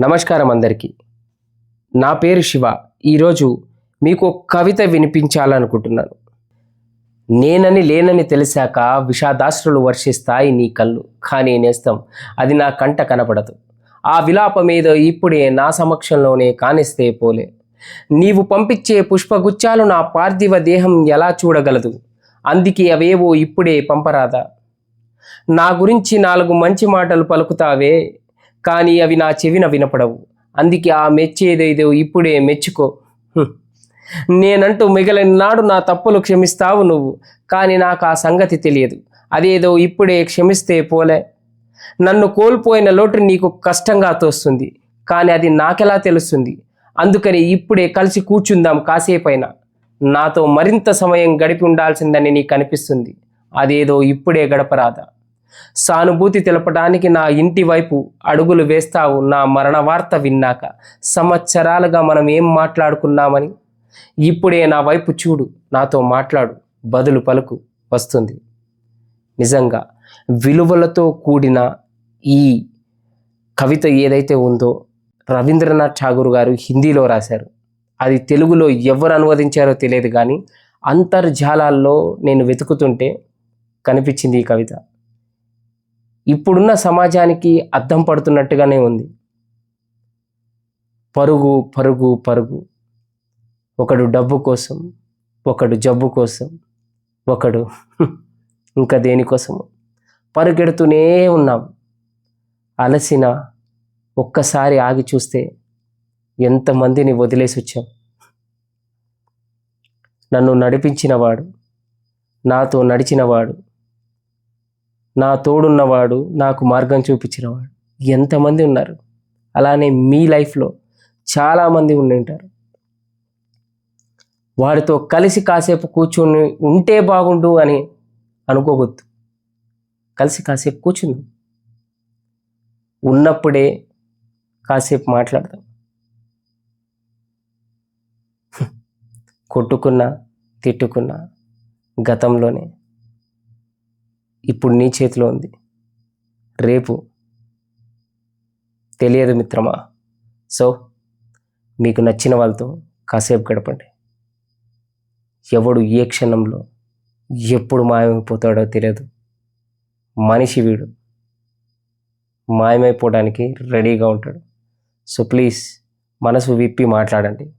నమస్కారం అందరికీ. నా పేరు శివ. ఈరోజు మీకు ఒక కవిత వినిపించాలనుకుంటున్నాను. నేనని లేనని తెలిసాక విషాదాశ్రులు వర్షిస్తాయి నీ కళ్ళు. కానీ నేస్తం అది నా కంట కనపడదు. ఆ విలాపమేదో ఇప్పుడే నా సమక్షంలోనే కానిస్తే పోలే. నీవు పంపించే పుష్పగుచ్చాలు నా పార్థివ దేహం ఎలా చూడగలదు? అందుకే అవేవో ఇప్పుడే పంపరాదా? నా గురించి నాలుగు మంచి మాటలు పలుకుతావే. కానీ అవి నా చెవిన వినపడవు అందుకే ఆ మెచ్చేదేదో ఇప్పుడే మెచ్చుకో నేనంటూ మిగిలిన నాడు నా తప్పులు క్షమిస్తావు నువ్వు. కానీ నాకు ఆ సంగతి తెలియదు. అదేదో ఇప్పుడే క్షమిస్తే పోలే. నన్ను కోల్పోయిన లోటు నీకు కష్టంగా తోస్తుంది. కానీ అది నాకెలా తెలుస్తుంది? అందుకని ఇప్పుడే కలిసి కూర్చుందాం కాసేపైనా. నాతో మరింత సమయం గడిపి ఉండాల్సిందని నీకు అనిపిస్తుంది. అదేదో ఇప్పుడే గడపరాదా? సానుభూతి తెలపడానికి నా ఇంటి వైపు అడుగులు వేస్తావు నా మరణ వార్త విన్నాక. సంవత్సరాలుగా మనం ఏం మాట్లాడుకున్నామని? ఇప్పుడే నా వైపు చూడు నాతో మాట్లాడు బదులు పలుకు వస్తుంది. నిజంగా విలువలతో కూడిన ఈ కవిత ఏదైతే ఉందో రవీంద్రనాథ్ ఠాగూర్ గారు హిందీలో రాశారు. అది తెలుగులో ఎవరు అనువదించారో తెలియదు కానీ అంతర్జాలాల్లో నేను వెతుకుతుంటే కనిపించింది ఈ కవిత. ఇప్పుడున్న సమాజానికి అద్దం పడుతున్నట్టుగానే ఉంది. పరుగు పరుగు పరుగు. ఒకడు డబ్బు కోసం ఒకడు జబ్బు కోసం ఒకడు ఇంకా దేనికోసము పరుగెడుతూనే ఉన్నాం. అలసిన ఒక్కసారి ఆగి చూస్తే ఎంతమందిని వదిలేసి వచ్చాం. నన్ను నడిపించినవాడు నాతో నడిచినవాడు నా తోడున్నవాడు నాకు మార్గం చూపించినవాడు. ఎంతమంది ఉన్నారు? అలానే మీ లైఫ్లో చాలామంది ఉండి ఉంటారు. వాడితో కలిసి కాసేపు కూర్చొని ఉంటే బాగుండు అని అనుకోవద్దు. కలిసి కాసేపు కూర్చుంది. ఉన్నప్పుడే కాసేపు మాట్లాడదాం. కొట్టుకున్నా తిట్టుకున్నా గతంలోనే ఇప్పుడు నీ చేతిలో ఉంది. రేపు తెలియదు మిత్రమా? సో మీకు నచ్చిన వాళ్ళతో కాసేపు గడపండి. ఎవడు ఏ క్షణంలో ఎప్పుడు మాయమైపోతాడో తెలియదు. మనిషి వీడు. మాయమైపోవడానికి రెడీగా ఉంటాడు. సో ప్లీజ్ మనసు విప్పి మాట్లాడండి.